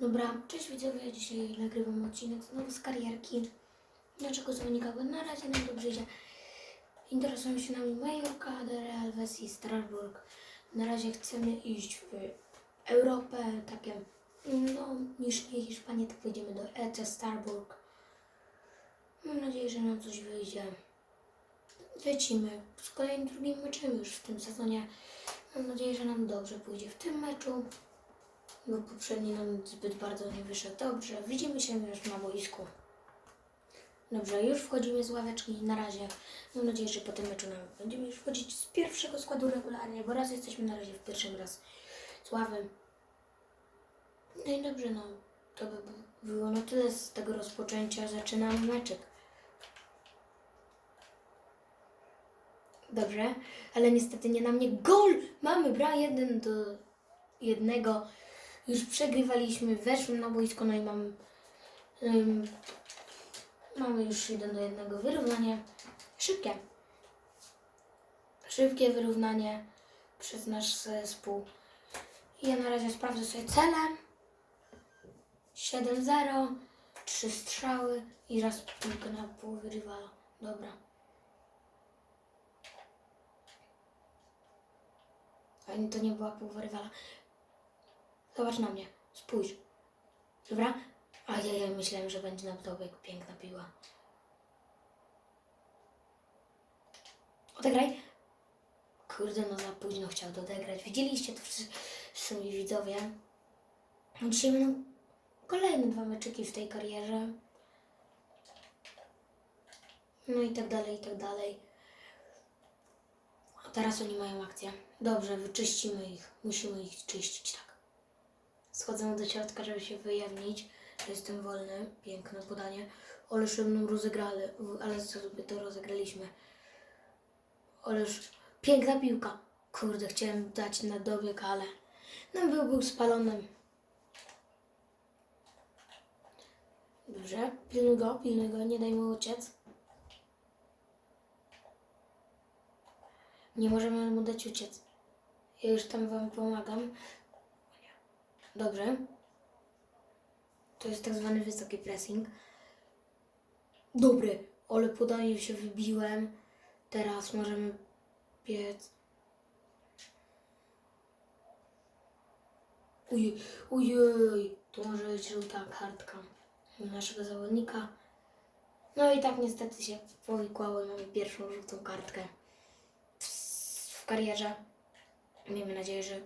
Dobra, cześć widzowie, dzisiaj nagrywam odcinek znowu z karierki. Dlaczego dzwonika? Bo na razie nam dobrze idzie. Interesują się nami Majorka, Real West i Strasburg. Na razie chcemy iść w Europę, takie, no, niż nie Hiszpanię, to pojedziemy do EC Starburg. Mam nadzieję, że nam coś wyjdzie. Lecimy z kolejnym drugim meczem już w tym sezonie. Mam nadzieję, że nam dobrze pójdzie w tym meczu bo poprzedni nam zbyt bardzo nie wyszedł dobrze. Widzimy się już na boisku. Dobrze, już wchodzimy z ławeczki na razie. Mam nadzieję, że po tym meczu nam będziemy już wchodzić z pierwszego składu regularnie, bo raz jesteśmy na razie w pierwszym raz z ławem. No i dobrze, no to by było na tyle z tego rozpoczęcia. Zaczynamy meczek. Dobrze, ale niestety nie na mnie. Gol! Mamy bra jeden do jednego. Już przegrywaliśmy, weszłem na boisko, no i mam, ym, mamy już jeden do jednego wyrównanie. Szybkie. Szybkie wyrównanie przez nasz zespół. Ja na razie sprawdzę sobie cele. 7-0, trzy strzały i raz piłkę na połowę rywala. Dobra. A to nie była rywala. Zobacz na mnie. Spójrz. Dobra? A ja, ja myślałem, że będzie na dobieg piękna piła. Odegraj. Kurde, no za późno chciał to odegrać. Widzieliście to wszyscy widzowie. No Dzisiaj będą kolejne dwa meczyki w tej karierze. No i tak dalej, i tak dalej. A teraz oni mają akcję. Dobrze, wyczyścimy ich. Musimy ich czyścić, tak. Schodzę do środka, żeby się wyjawnić, że jestem wolny. Piękne podanie. Ale szybną rozegrali, ale sobie to rozegraliśmy. Ależ piękna piłka. Kurde, chciałem dać na dobieg, ale no był, był spalony. Dobrze, pilnuj go, go, nie daj mu uciec. Nie możemy mu dać uciec. Ja już tam wam pomagam. Dobrze. To jest tak zwany wysoki pressing. Dobry, ale podanie się wybiłem. Teraz możemy biec. Ujej, ujej, to może być żółta kartka naszego zawodnika. No i tak niestety się powikłało mamy pierwszą żółtą kartkę w karierze. Miejmy nadzieję, że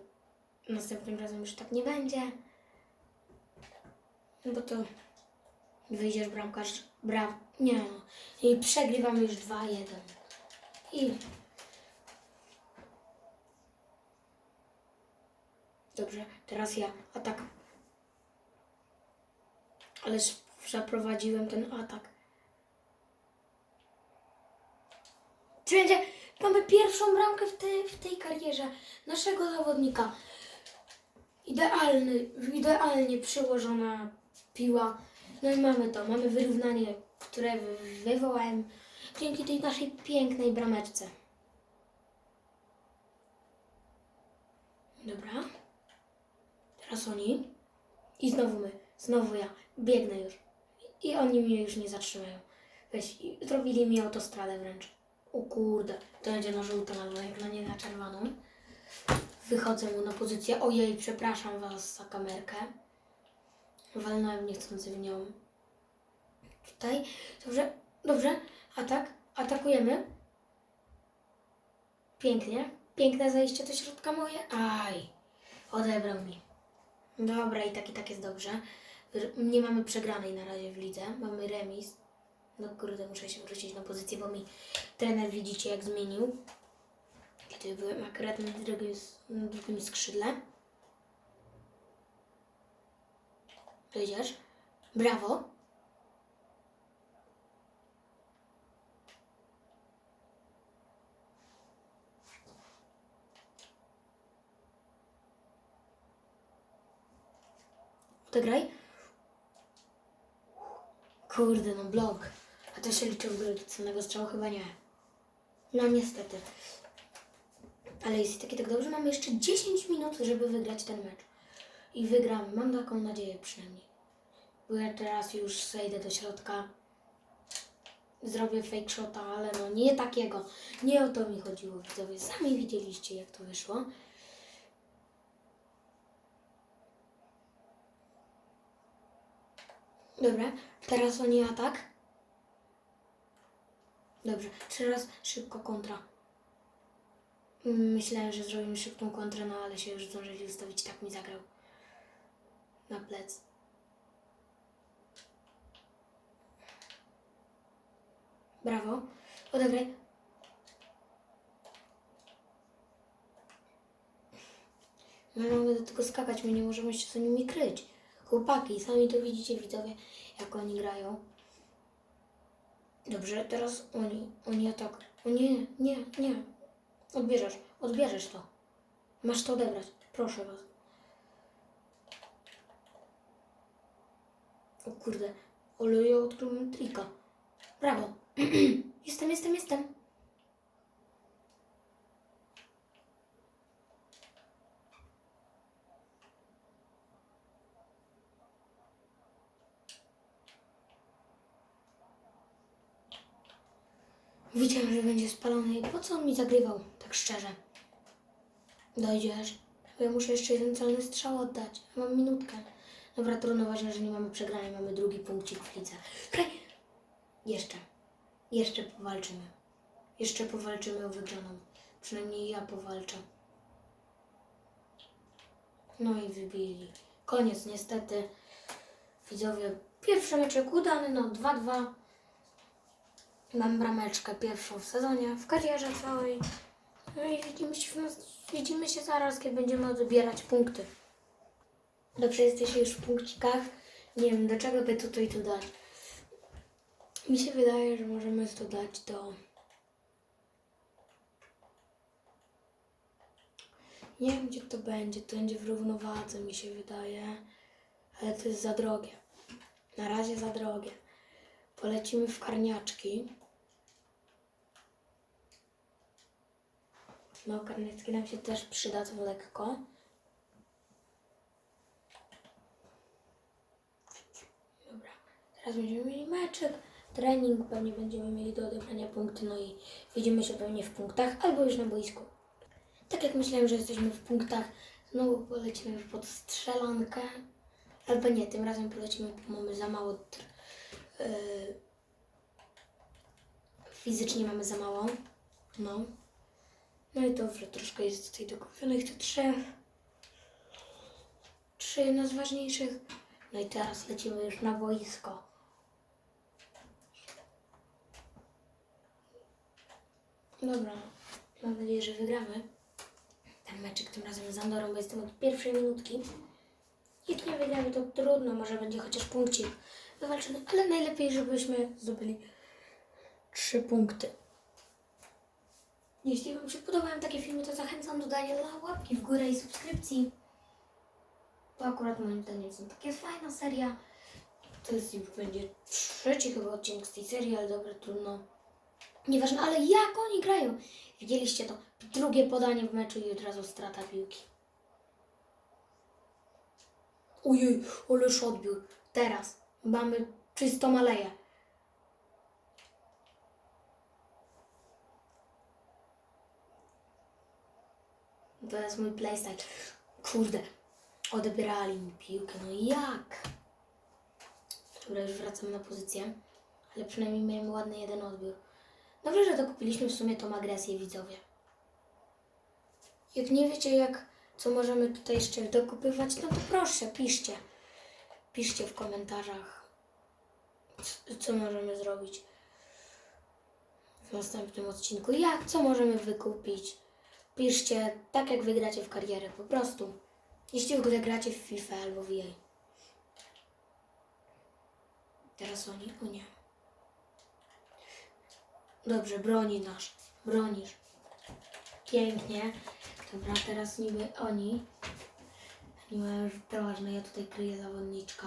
następnym razem już tak nie będzie. No bo to wyjdziesz bramkarz, braw, nie no. I przegrywamy już 2-1. I dobrze, teraz ja atak. Ależ przeprowadziłem ten atak. Czy będzie? Mamy pierwszą bramkę w, tej w tej karierze naszego zawodnika. Idealny, idealnie przyłożona piła. No i mamy to, mamy wyrównanie, które wy- wywołałem dzięki tej naszej pięknej brameczce. Dobra. Teraz oni. I znowu my. Znowu ja. Biegnę już. I oni mnie już nie zatrzymają. Weź, zrobili mi autostradę wręcz. O kurde, to będzie na żółtą albo jak na nie na czerwoną. Wychodzę mu na pozycję. Ojej, przepraszam Was za kamerkę. Walnąłem niechcący w nią. Tutaj. Dobrze, dobrze. Atak. Atakujemy. Pięknie. Piękne zajście do środka moje. Aj. Odebrał mi. Dobra, i tak i tak jest dobrze. Nie mamy przegranej na razie w lidze. Mamy remis. No kurde, muszę się wrócić na pozycję, bo mi trener widzicie jak zmienił. Kiedy byłem akurat na drugim, na drugim skrzydle. Wyjdziesz. Brawo. Odegraj. Kurde, no blok. A to się liczy w do celnego strzału? Chyba nie. No niestety. Ale jest i tak dobrze. Mamy jeszcze 10 minut, żeby wygrać ten mecz. i wygramy. Mam taką nadzieję przynajmniej. Bo ja teraz już zejdę do środka. Zrobię fake shota, ale no nie takiego. Nie o to mi chodziło, widzowie. Sami widzieliście, jak to wyszło. Dobra, teraz oni atak. Dobrze, teraz szybko kontra. Myślałem, że zrobimy szybką kontrę, no ale się już zdążyli ustawić, tak mi zagrał. Na plec. Brawo. Odegraj. My mamy do tego skakać, my nie możemy się z nimi kryć. Chłopaki, sami to widzicie, widzowie, jak oni grają. Dobrze, teraz oni, oni atak. O nie, nie, nie. Odbierzesz, odbierzesz to. Masz to odebrać, proszę was. O kurde, ale ja odkryłem trika. Brawo. jestem, jestem, jestem. Wiedziałem, że będzie spalony. Po co on mi zagrywał, tak szczerze? Dojdziesz. Ja muszę jeszcze jeden celny strzał oddać. Mam minutkę. Dobra, trudno, ważne, że nie mamy przegrania. Mamy drugi punkcik w lidze. Jeszcze. Jeszcze powalczymy. Jeszcze powalczymy o wygraną. Przynajmniej ja powalczę. No i wybili. Koniec, niestety. Widzowie, pierwszy meczek udany, no 2-2. Mam brameczkę pierwszą w sezonie, w karierze całej. No i widzimy się, widzimy się zaraz, kiedy będziemy odbierać punkty. Dobrze, jesteście już w punkcikach. Nie wiem, do czego by tutaj tu dać. Mi się wydaje, że możemy to dać do... Nie wiem, gdzie to będzie. To będzie w równowadze, mi się wydaje. Ale to jest za drogie. Na razie za drogie. Polecimy w karniaczki. No, karniaczki nam się też przydadzą lekko. Dobra, teraz będziemy mieli meczek, trening, pewnie będziemy mieli do odebrania punkty, no i widzimy się pewnie w punktach albo już na boisku. Tak jak myślałem, że jesteśmy w punktach, znowu polecimy pod strzelankę, albo nie, tym razem polecimy, bo mamy za mało, yy, fizycznie mamy za mało, no. No i dobrze, troszkę jest tutaj dokupionych to trzech. Trzy no z ważniejszych. No i teraz lecimy już na boisko. Dobra, mam nadzieję, że wygramy ten meczek tym razem z Andorą, bo jestem od pierwszej minutki. Jak nie wygramy, to trudno, może będzie chociaż punkcik wywalczony, ale najlepiej, żebyśmy zdobyli trzy punkty. Jeśli Wam się podobają takie filmy, to zachęcam do dania łapki w górę i subskrypcji. To akurat moim zdaniem są takie fajna seria. To jest już będzie trzeci chyba odcinek z tej serii, ale dobra, trudno. Nieważne, ale jak oni grają? Widzieliście to? Drugie podanie w meczu i od razu strata piłki. Ojej, ależ odbiór. Teraz mamy czystą aleję. To jest mój playstyle. Kurde, odebrali mi piłkę. No jak? Dobra, już wracam na pozycję. Ale przynajmniej miałem ładny jeden odbiór. Dobrze, że dokupiliśmy w sumie tą agresję, widzowie. Jak nie wiecie, jak, co możemy tutaj jeszcze dokupywać, no to proszę, piszcie. Piszcie w komentarzach, co możemy zrobić w następnym odcinku. Jak, co możemy wykupić. Piszcie tak, jak wygracie w karierę, po prostu. Jeśli w ogóle gracie w FIFA albo w EA. Teraz oni, o nie. Dobrze, broni nasz. Bronisz. Pięknie. Dobra, teraz niby oni. Nie mają już to ważne, ja tutaj kryję zawodniczka.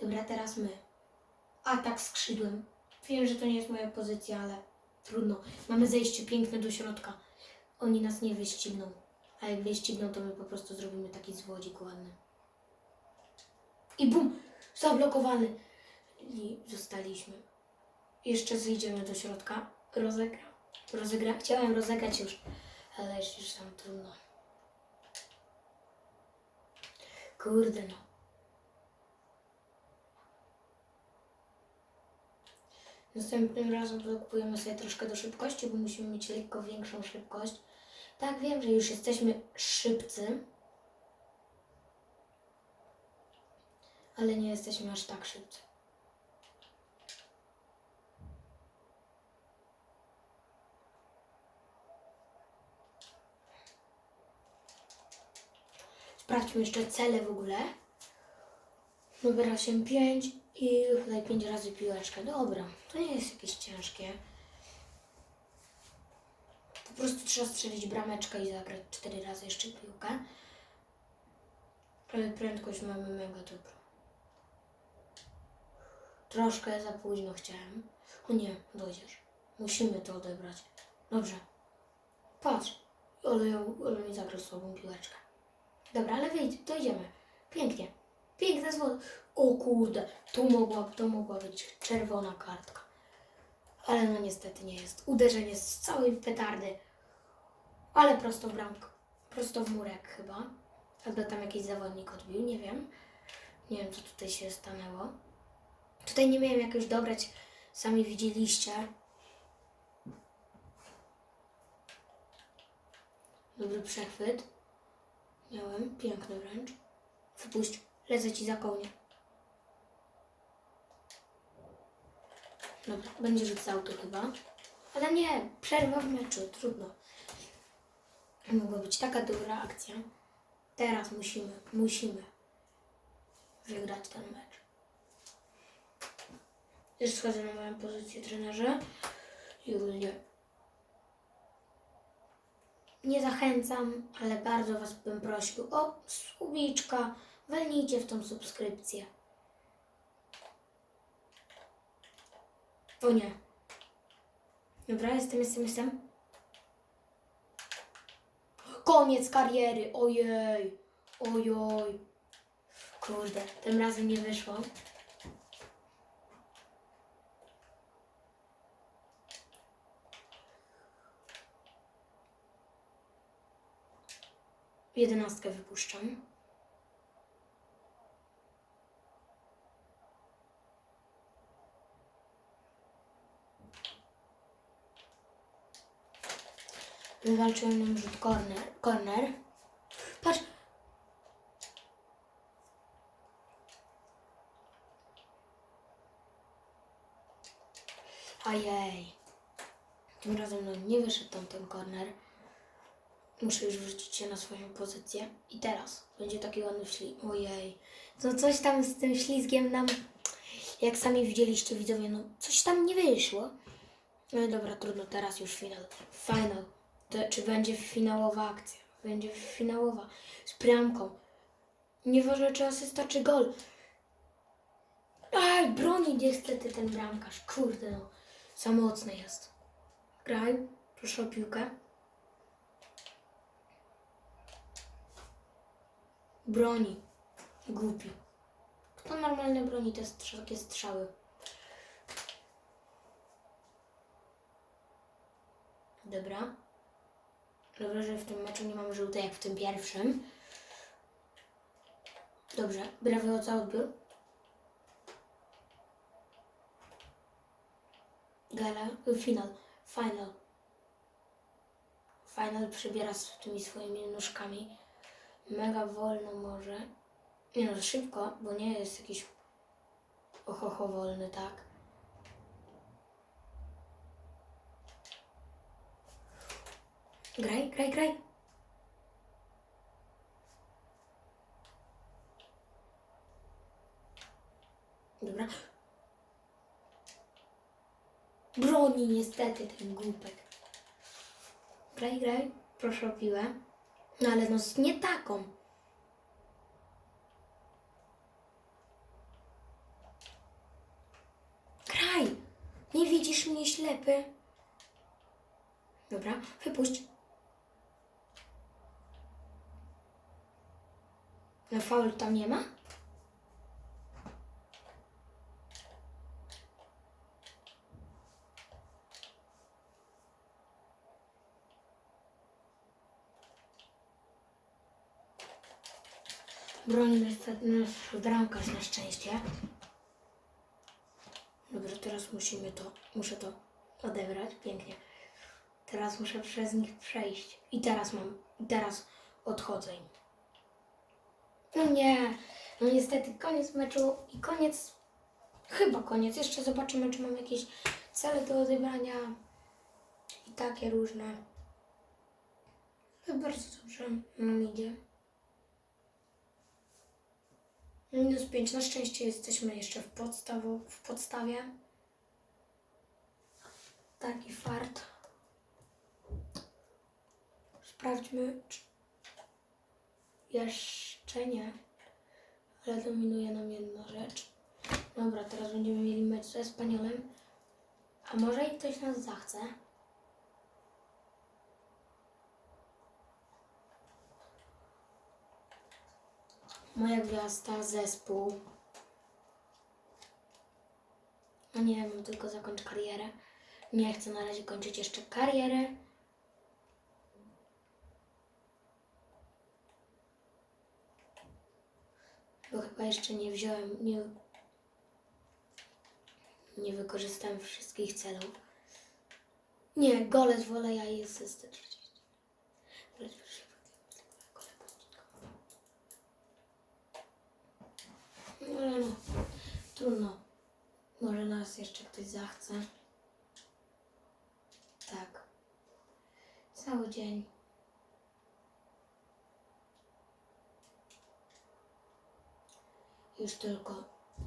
Dobra, teraz my. Atak skrzydłem. Wiem, że to nie jest moja pozycja, ale Trudno. Mamy zejście piękne do środka. Oni nas nie wyścigną. A jak wyścigną, to my po prostu zrobimy taki zwodzik ładny. I bum! Zablokowany. I zostaliśmy. Jeszcze zejdziemy do środka. Rozegra. Rozegra. Chciałem rozegrać już, ale już tam trudno. Kurde no. Następnym razem blokujemy sobie troszkę do szybkości, bo musimy mieć lekko większą szybkość. Tak, wiem, że już jesteśmy szybcy, ale nie jesteśmy aż tak szybcy. Sprawdźmy jeszcze cele w ogóle. Numer 8-5 i tutaj 5 razy piłeczkę. Dobra, to nie jest jakieś ciężkie. Po prostu trzeba strzelić brameczkę i zagrać 4 razy jeszcze piłkę. Ale prędkość mamy mega dobrą. Troszkę za późno chciałem. O nie, dojdziesz. Musimy to odebrać. Dobrze. Patrz. Ale, ale mi zagrał sobą piłeczkę. Dobra, ale wyjdź, dojdziemy. Pięknie. Piękna zwod. O kurde, tu mogła, to mogła być czerwona kartka. Ale no niestety nie jest. Uderzenie z całej petardy. Ale prosto w bramkę. Prosto w murek chyba. Albo tam jakiś zawodnik odbił, nie wiem. Nie wiem, co tutaj się stanęło. Tutaj nie miałem jak już dobrać. Sami widzieliście. Dobry przechwyt. Miałem, piękny wręcz. Wypuść, lecę ci za kołnie. Dobra, będzie rzut z auto chyba. Ale nie, przerwa w meczu, trudno. Mogła być taka dobra akcja. Teraz musimy, musimy wygrać ten mecz. Już schodzę na moją pozycję trenerze. Julia. Nie zachęcam, ale bardzo Was bym prosił o subiczka. Walnijcie w tą subskrypcję. O nie. Dobra, jestem, jestem, jestem. Koniec kariery. Ojej. Ojoj. Kurde, tym razem nie wyszło. Jedenastkę wypuszczam. Wywalczyłem nam rzut corner. corner. Patrz! Ajej. Tym razem no, nie wyszedł tam ten corner. Muszę już wrzucić się na swoją pozycję. I teraz będzie taki ładny ślizg. Ojej. No coś tam z tym ślizgiem nam, jak sami widzieliście widzowie, no coś tam nie wyszło. No dobra, trudno, teraz już finał. Final. To, czy będzie finałowa akcja? Będzie finałowa. Z bramką. Nieważne czy asysta, czy gol. Aj, broni niestety ten bramkarz. Kurde no. Za mocny jest. Graj. Proszę o piłkę. Broni. Głupi. Kto normalnie broni te strza- takie strzały? Dobra. Dobrze, że w tym meczu nie mam żółtej jak w tym pierwszym. Dobrze. Brawo za odbiór. Gala. Final. Final. Final przybiera z tymi swoimi nóżkami. Mega wolno może. Nie no, szybko, bo nie jest jakiś ohoho wolny, tak? Graj, graj, graj. Dobra. Broni niestety ten głupek. Graj, graj. Proszę o piłę. No ale no nie taką. Graj. Nie widzisz mnie ślepy? Dobra, wypuść. No faul tam nie ma? Broni nasz bramkarz na szczęście. Dobrze, teraz musimy to, muszę to odebrać, pięknie. Teraz muszę przez nich przejść. I teraz mam, i teraz odchodzę im. No nie, no niestety koniec meczu i koniec, chyba koniec. Jeszcze zobaczymy, czy mam jakieś cele do odebrania i takie różne. Ale bardzo dobrze nam idzie. Minus 5. Na szczęście jesteśmy jeszcze w, podstawo, w podstawie. Taki fart. Sprawdźmy, czy jeszcze nie. Ale dominuje nam jedna rzecz. Dobra, teraz będziemy mieli mecz ze Spaniolem. A może i ktoś nas zachce? Moja gwiazda, zespół. No nie wiem, tylko zakończ karierę. Nie chcę na razie kończyć jeszcze karierę. Bo chyba jeszcze nie wziąłem, nie, nie wykorzystałem wszystkich celów. Nie, gole z woleja i asysty 30. Gole z woleja, gole błędnika. No ale no, trudno. Może nas jeszcze ktoś zachce. Tak. Cały dzień. Już tylko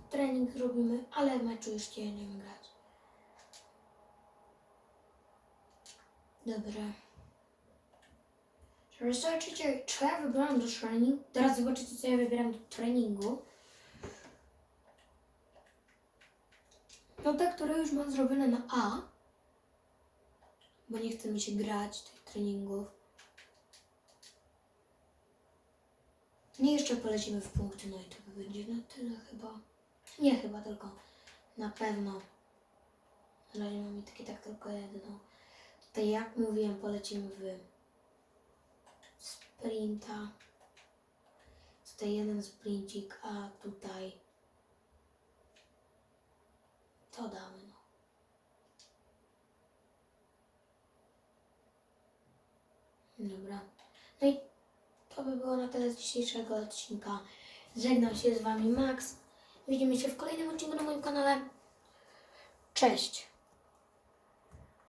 trening robimy, ale meczu już nie będziemy grać. Dobra. Żeby zobaczycie, co ja wybrałam do treningu. Teraz zobaczycie, co ja wybieram do treningu. No te, które już mam zrobione na A. Bo nie chce mi się grać tych treningów. Nie jeszcze polecimy w punkty, no i to będzie na tyle chyba. Nie chyba, tylko na pewno. Na razie mamy takie tak tylko jedno. Tutaj jak mówiłem, polecimy w sprinta. Tutaj jeden sprincik, a tutaj to damy, no. Dobra. No i to by było na tyle z dzisiejszego odcinka. Żegnam się z Wami Max. Widzimy się w kolejnym odcinku na moim kanale. Cześć!